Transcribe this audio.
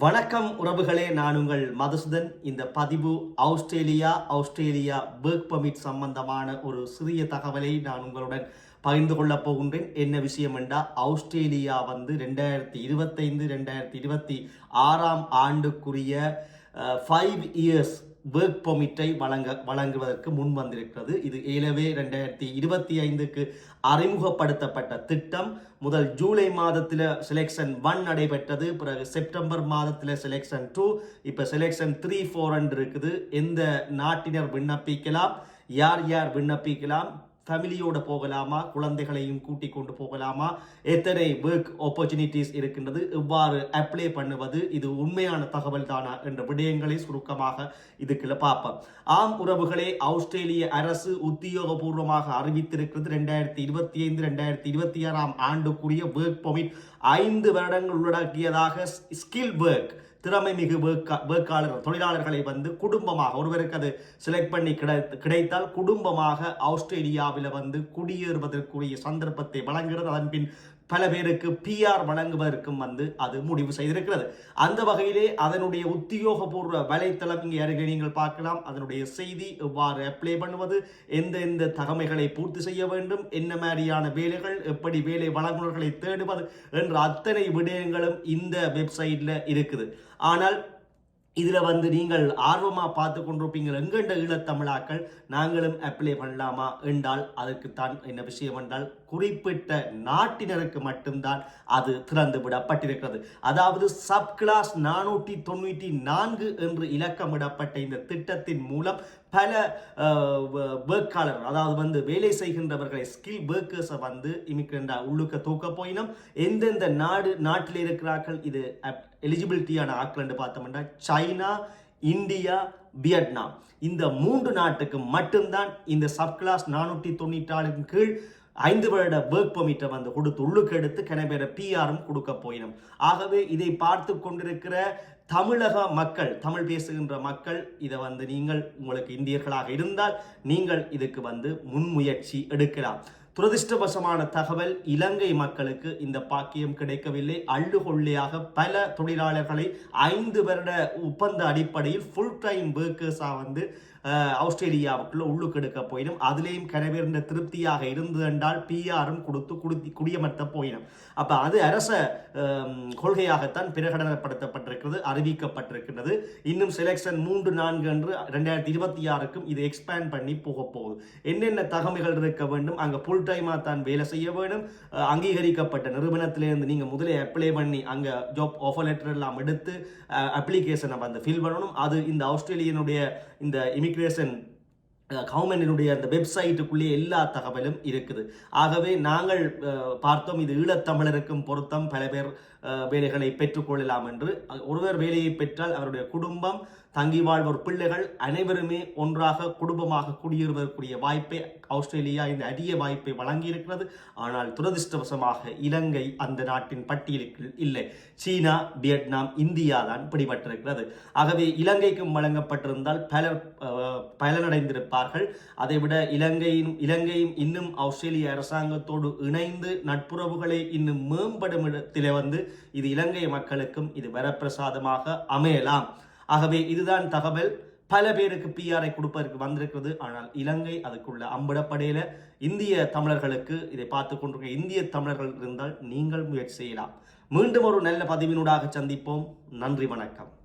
வணக்கம் உறவுகளே நான் உங்கள் மதுசூதன். இந்த பதிவு ஆஸ்திரேலியா ஆஸ்திரேலியா ஒர்க் பர்மிட் சம்பந்தமான ஒரு சிறிய தகவலை நான் உங்களுடன் பகிர்ந்து கொள்ளப் போகின்றேன். என்ன விஷயம் என்றால் ஆஸ்திரேலியா வந்து ரெண்டாயிரத்தி இருபத்தைந்து ரெண்டாயிரத்தி இருபத்தி ஆறாம் ஆண்டுக்குரிய ஃபைவ் இயர்ஸ் ஒர்க் பெர்மிட்டை வழங்க வழங்குவதற்கு முன் வந்திருக்கிறது. இது ஏலவே ரெண்டாயிரத்தி இருபத்தி ஐந்துக்கு அறிமுகப்படுத்தப்பட்ட திட்டம். முதல் ஜூலை மாதத்தில் செலெக்ஷன் ஒன் நடைபெற்றது. பிறகு செப்டம்பர் மாதத்தில் செலெக்ஷன் டூ இப்போ செலெக்ஷன் த்ரீ ஃபோர் இருக்குது. எந்த நாட்டினர் விண்ணப்பிக்கலாம்? யார் யார் விண்ணப்பிக்கலாம்? ஃபேமிலியோட போகலாமா? குழந்தைகளையும் கூட்டி கொண்டு போகலாமா? எத்தனை ஒர்க் ஆப்பர்ச்சுனிட்டிஸ் இருக்கின்றது? எவ்வாறு அப்ளை பண்ணுவது? இது உண்மையான தகவல் தானா? என்ற விடயங்களை சுருக்கமாக இதுக்குள்ள பார்ப்போம். ஆம் உறவுகளே ஆஸ்திரேலிய அரசு உத்தியோகபூர்வமாக அறிவித்திருக்கிறது. ரெண்டாயிரத்தி இருபத்தி ஐந்து ரெண்டாயிரத்தி இருபத்தி ஆறாம் ஆண்டுக்குரிய ஒர்க் பொமிட் ஐந்து வருடங்கள் உள்ளடக்கியதாக ஸ்கில் ஒர்க் திறமை மிகு வேட்காளர் தொழிலாளர்களை வந்து குடும்பமாக ஒருவருக்கு அது செலக்ட் பண்ணி கிடை கிடைத்தால் குடும்பமாக ஆஸ்திரேலியாவில் வந்து குடியேறுவதற்குரிய சந்தர்ப்பத்தை வழங்குகிறது. அதன் பின் பல பேருக்கு பிஆர் வழங்குவதற்கும் வந்து அது முடிவு செய்திருக்கிறது. அந்த வகையிலே அதனுடைய உத்தியோகபூர்வ வலைத்தளம் இங்கே அருகே நீங்கள் பார்க்கலாம். அதனுடைய செய்தி எவ்வாறு அப்ளை பண்ணுவது எந்த எந்த தகமைகளை பூர்த்தி செய்ய வேண்டும் என்ன மாதிரியான வேலைகள் எப்படி வேலை வழங்குநர்களை தேடுவது என்ற அத்தனை விடயங்களும் இந்த வெப்சைட்ல இருக்குது. ஆனால் இதில் வந்து நீங்கள் ஆர்வமாக பார்த்து கொண்டிருப்பீங்க எங்கெண்ட ஈழத்தமிழாக்கள் நாங்களும் அப்ளை பண்ணலாமா என்றால் அதற்குத்தான் என்ன விஷயம் என்றால் குறிப்பிட்ட நாட்டினருக்கு மட்டும்தான் அது திறந்து விடப்பட்டிருக்கிறது. அதாவது சப் கிளாஸ் நானூற்றி தொண்ணூற்றி நான்கு என்று இலக்கமிடப்பட்ட இந்த திட்டத்தின் மூலம் பல வேர்க்காளர் அதாவது வந்து வேலை செய்கின்றவர்களை ஸ்கில் ஒர்க்கர்ஸை வந்து இமிக்கின்ற உள்ளுக்க தூக்க போயினும் எந்தெந்த நாடு நாட்டில் இருக்கிறார்கள் இது எலிஜிபிலிட்டியான ஆட்கள் என்று பார்த்தோம்னா சைனா இந்தியா வியட்நாம். இந்த மூன்று நாட்டுக்கு மட்டும்தான் இந்த சப் கிளாஸ் நானூற்றி தொண்ணூற்றி கீழ் ஐந்து வருட ஒர்க் பெர்மிட்டை வந்து கொடுத்து உள்ளுக்கு எடுத்து கிணபேர பிஆரும் கொடுக்க போயிடும் ஆகவே இதை பார்த்து கொண்டிருக்கிற தமிழக மக்கள் தமிழ் பேசுகின்ற மக்கள் இதை வந்து நீங்கள் உங்களுக்கு இந்தியர்களாக இருந்தால் நீங்கள் இதுக்கு வந்து முன்முயற்சி எடுக்கலாம். துரதிருஷ்டவசமான தகவல் இலங்கை மக்களுக்கு இந்த பாக்கியம் கிடைக்கவில்லை. அள்ளுகொள்ளையாக பல தொழிலாளர்களை ஐந்து வருட ஒப்பந்த அடிப்படையில் ஃபுல் டைம் ஒர்க்கர்ஸாக வந்து ஆஸ்திரேலியாவுக்குள்ள உள்ளுக்கு எடுக்க போயிடும் அதுலேயும் கனவேர்ந்த திருப்தியாக இருந்தது என்றால் பிஆரும் கொடுத்து குடி குடியமர்த்த போயிடும் அப்போ அது அரச கொள்கையாகத்தான் பிரகடனப்படுத்தப்பட்டிருக்கிறது அறிவிக்கப்பட்டிருக்கிறது இன்னும் செலெக்ஷன் மூன்று நான்கு என்று ரெண்டாயிரத்தி இருபத்தி ஆறுக்கும் இது எக்ஸ்பேண்ட் பண்ணி போக போகுது. என்னென்ன தகமைகள் இருக்க வேண்டும்? அங்கே ஃபுல் டைமாக தான் வேலை செய்ய வேண்டும். அங்கீகரிக்கப்பட்ட நிறுவனத்திலேருந்து நீங்கள் முதலே அப்ளை பண்ணி அங்கே ஜாப் ஆஃபர் லெட்டர் எல்லாம் எடுத்து அப்ளிகேஷனை வந்து ஃபில் பண்ணணும். அது இந்த ஆஸ்திரேலியனுடைய இந்த இமிக்ரேஷன் கவர்மெண்டினுடைய அந்த வெப்சைட்டுக்குள்ளே எல்லா தகவலும் இருக்குது. ஆகவே நாங்கள் பார்த்தோம் இது ஈழத்தமிழருக்கும் பொருத்தம். பல பேர் வேலைகளை பெற்றுக்கொள்ளலாம் என்று. ஒருவர் வேலையை பெற்றால் அவருடைய குடும்பம் தங்கி வாழ்வோர் பிள்ளைகள் அனைவருமே ஒன்றாக குடும்பமாக குடியேறுவதற்குரிய வாய்ப்பை ஆஸ்திரேலியா இந்த அரிய வாய்ப்பை வழங்கியிருக்கிறது. ஆனால் துரதிருஷ்டவசமாக இலங்கை அந்த நாட்டின் பட்டியலுக்கு இல்லை. சீனா வியட்நாம் இந்தியா தான் பிடிபட்டிருக்கிறது. ஆகவே இலங்கைக்கும் வழங்கப்பட்டிருந்தால் பலர் பயனடைந்திருப்பார்கள். அதைவிட இலங்கையின் இலங்கையும் இன்னும் ஆஸ்திரேலிய அரசாங்கத்தோடு இணைந்து நட்புறவுகளை இன்னும் மேம்படும் இடத்திலே வந்து இது இலங்கை மக்களுக்கும் இது வரப்பிரசாதமாக அமையலாம். ஆகவே இதுதான் தகவல். பல பேருக்கு பிஆரை கொடுப்பதற்கு வந்திருக்கிறது. ஆனால் இலங்கை அதுக்குள்ள அம்பிடப்படையில. இந்திய தமிழர்களுக்கு இதை பார்த்து கொண்டிருக்க இந்திய தமிழர்கள் இருந்தால் நீங்கள் முயற்சி செய்யலாம். மீண்டும் ஒரு நல்ல பதிவினூடாக சந்திப்போம். நன்றி வணக்கம்.